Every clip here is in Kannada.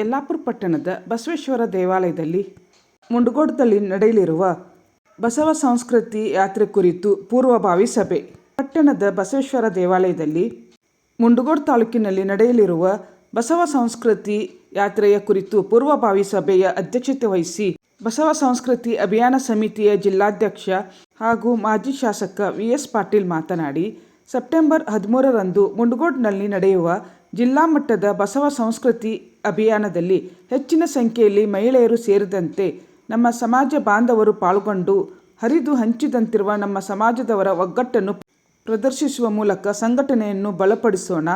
ಯಲ್ಲಾಪುರ ಪಟ್ಟಣದ ಬಸವೇಶ್ವರ ದೇವಾಲಯದಲ್ಲಿ ಮುಂಡಗೋಡದಲ್ಲಿ ನಡೆಯಲಿರುವ ಬಸವ ಸಂಸ್ಕೃತಿ ಯಾತ್ರೆ ಕುರಿತು ಪೂರ್ವಭಾವಿ ಸಭೆ. ಪಟ್ಟಣದ ಬಸವೇಶ್ವರ ದೇವಾಲಯದಲ್ಲಿ ಮುಂಡಗೋಡ್ ತಾಲೂಕಿನಲ್ಲಿ ನಡೆಯಲಿರುವ ಬಸವ ಸಂಸ್ಕೃತಿ ಯಾತ್ರೆಯ ಕುರಿತು ಪೂರ್ವಭಾವಿ ಸಭೆಯ ಅಧ್ಯಕ್ಷತೆ ವಹಿಸಿ ಬಸವ ಸಂಸ್ಕೃತಿ ಅಭಿಯಾನ ಸಮಿತಿಯ ಜಿಲ್ಲಾಧ್ಯಕ್ಷ ಹಾಗೂ ಮಾಜಿ ಶಾಸಕ ವಿ ಎಸ್ ಪಾಟೀಲ್ ಮಾತನಾಡಿ, ಸೆಪ್ಟೆಂಬರ್ ಹದಿಮೂರರಂದು ಮುಂಡಗೋಡ್ನಲ್ಲಿ ನಡೆಯುವ ಜಿಲ್ಲಾ ಮಟ್ಟದ ಬಸವ ಸಂಸ್ಕೃತಿ ಅಭಿಯಾನದಲ್ಲಿ ಹೆಚ್ಚಿನ ಸಂಖ್ಯೆಯಲ್ಲಿ ಮಹಿಳೆಯರು ಸೇರಿದಂತೆ ನಮ್ಮ ಸಮಾಜ ಬಾಂಧವರು ಪಾಲ್ಗೊಂಡು ಹರಿದು ಹಂಚಿದಂತಿರುವ ನಮ್ಮ ಸಮಾಜದವರ ಒಗ್ಗಟ್ಟನ್ನು ಪ್ರದರ್ಶಿಸುವ ಮೂಲಕ ಸಂಘಟನೆಯನ್ನು ಬಲಪಡಿಸೋಣ.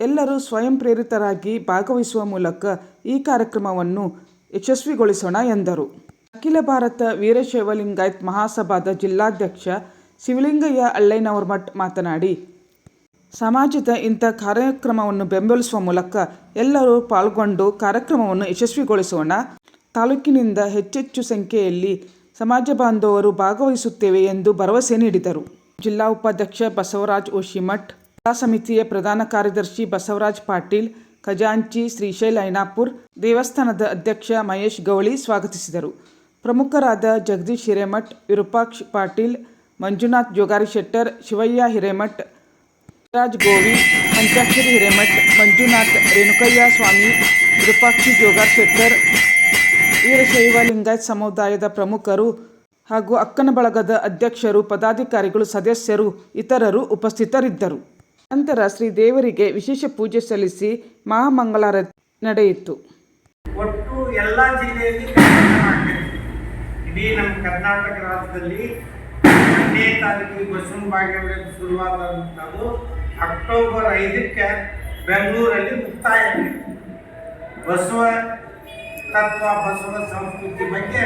ಎಲ್ಲರೂ ಸ್ವಯಂ ಪ್ರೇರಿತರಾಗಿ ಭಾಗವಹಿಸುವ ಮೂಲಕ ಈ ಕಾರ್ಯಕ್ರಮವನ್ನು ಯಶಸ್ವಿಗೊಳಿಸೋಣ ಎಂದರು. ಅಖಿಲ ಭಾರತ ವೀರಶೈವಲಿಂಗಾಯತ್ ಮಹಾಸಭಾದ ಜಿಲ್ಲಾಧ್ಯಕ್ಷ ಶಿವಲಿಂಗಯ್ಯ ಅಳ್ಳೈನವರ್ಮಠ್ ಮಾತನಾಡಿ ಸಮಾಜದ ಇಂಥ ಕಾರ್ಯಕ್ರಮವನ್ನು ಬೆಂಬಲಿಸುವ ಮೂಲಕ ಎಲ್ಲರೂ ಪಾಲ್ಗೊಂಡು ಕಾರ್ಯಕ್ರಮವನ್ನು ಯಶಸ್ವಿಗೊಳಿಸೋಣ. ತಾಲೂಕಿನಿಂದ ಹೆಚ್ಚೆಚ್ಚು ಸಂಖ್ಯೆಯಲ್ಲಿ ಸಮಾಜ ಬಾಂಧವರು ಭಾಗವಹಿಸುತ್ತೇವೆ ಎಂದು ಭರವಸೆ ನೀಡಿದರು. ಜಿಲ್ಲಾ ಉಪಾಧ್ಯಕ್ಷ ಬಸವರಾಜ್ ಓಶಿಮಠ್ ಕಲಾ ಸಮಿತಿಯ ಪ್ರಧಾನ ಕಾರ್ಯದರ್ಶಿ ಬಸವರಾಜ್ ಪಾಟೀಲ್, ಖಜಾಂಚಿ ಶ್ರೀಶೈಲ್ ಐನಾಪುರ್, ದೇವಸ್ಥಾನದ ಅಧ್ಯಕ್ಷ ಮಹೇಶ್ ಗೌಳಿ ಸ್ವಾಗತಿಸಿದರು. ಪ್ರಮುಖರಾದ ಜಗದೀಶ್ ಹಿರೇಮಠ್, ವಿರೂಪಾಕ್ಷ್ ಪಾಟೀಲ್, ಮಂಜುನಾಥ್ ಜೋಗಾರಿ ಶೆಟ್ಟರ್, ಶಿವಯ್ಯ ಹಿರೇಮಠ್ ರಾಜ್ ಗೋವಿ ಪಂಚಾಕ್ಷರಿ ಹಿರೇಮಠ್, ಮಂಜುನಾಥ್, ರೇಣುಕಯ್ಯ ಸ್ವಾಮಿ ವಿರೂಪಾಕ್ಷಿ ಜೋಗ ಶೆಟ್ಟರ್, ವೀರಶೈವ ಲಿಂಗಾಯತ್ ಸಮುದಾಯದ ಪ್ರಮುಖರು ಹಾಗೂ ಅಕ್ಕನ ಬಳಗದ ಅಧ್ಯಕ್ಷರು, ಪದಾಧಿಕಾರಿಗಳು, ಸದಸ್ಯರು, ಇತರರು ಉಪಸ್ಥಿತರಿದ್ದರು. ನಂತರ ಶ್ರೀ ದೇವರಿಗೆ ವಿಶೇಷ ಪೂಜೆ ಸಲ್ಲಿಸಿ ಮಹಾಮಂಗಳಾರ ನಡೆಯಿತು. ಒಟ್ಟು ಎಲ್ಲ ಜಿಲ್ಲೆಯಲ್ಲಿ ಇಡೀ ನಮ್ಮ ಕರ್ನಾಟಕ ರಾಜ್ಯದಲ್ಲಿ ಹನ್ನೇ ತಾರೀಕಿಗೆ ಬಸವನ ಬಾಗಿಲು ಶುರುವಾದಂಥದ್ದು. ಅಕ್ಟೋಬರ್ ಐದಕ್ಕೆ ಬೆಂಗಳೂರಲ್ಲಿ ಮುಕ್ತಾಯ. ಬಸವ ತತ್ವ, ಬಸವ ಸಂಸ್ಕೃತಿ ಬಗ್ಗೆ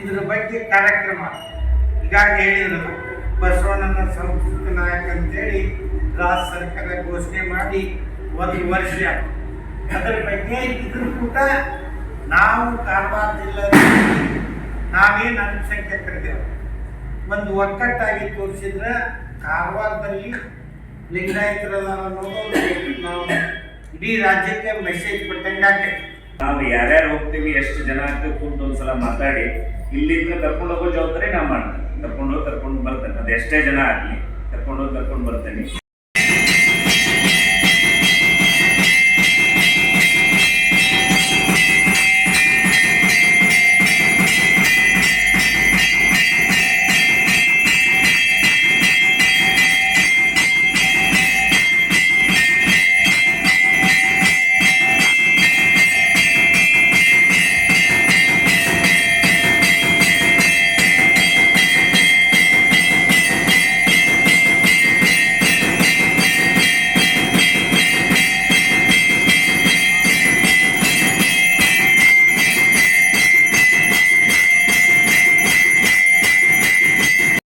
ಇದ್ರ ಬಗ್ಗೆ ಕಾರ್ಯಕ್ರಮ. ಈಗಾಗಲೇ ಹೇಳಿದ್ರು ಬಸವಣ್ಣನ ಸಂಸ್ಕೃತಿ ನಾಯಕ ಅಂತೇಳಿ ರಾಜ್ಯ ಸರ್ಕಾರ ಘೋಷಣೆ ಮಾಡಿ ಒಂದು ವರ್ಷ. ಅದರ ಬಗ್ಗೆ ಇದ್ರ ಕೂಡ ನಾವು ಕಾರವಾರ ಜಿಲ್ಲೆಯಲ್ಲಿ ನಾವೇನು ಅಲ್ಪಸಂಖ್ಯಾತರಿದ್ದೇವೆ ಒಂದು ಒಕ್ಕಟ್ಟಾಗಿ ತೋರಿಸಿದ್ರೆ ಕಾರವಾರದಲ್ಲಿ ಲಿಂಗಾಯತರದ ಇಡೀ ರಾಜ್ಯಕ್ಕೆ ಮೆಸೇಜ್ ಕೊಟ್ಟಂಗೆ ಆಗ್ತೈತೆ ನಾವು ಯಾರ್ಯಾರು ಹೋಗ್ತೀವಿ, ಎಷ್ಟು ಜನ ಆಗ್ತೀವಿ ಕುಂತು ಒಂದ್ಸಲ ಮಾತಾಡಿ. ಇಲ್ಲಿಂದ ಕರ್ಕೊಂಡು ಹೋಗೋ ಜವಾಬ್ದಾರಿ ನಾವು ಮಾಡ್ತೇನೆ ಕರ್ಕೊಂಡು ಹೋಗಿ ಕರ್ಕೊಂಡು ಬರ್ತೇನೆ. ಅದು ಎಷ್ಟೇ ಜನ ಆಗಲಿ, ಕರ್ಕೊಂಡು ಹೋಗಿ ಕರ್ಕೊಂಡು ಬರ್ತೇನೆ.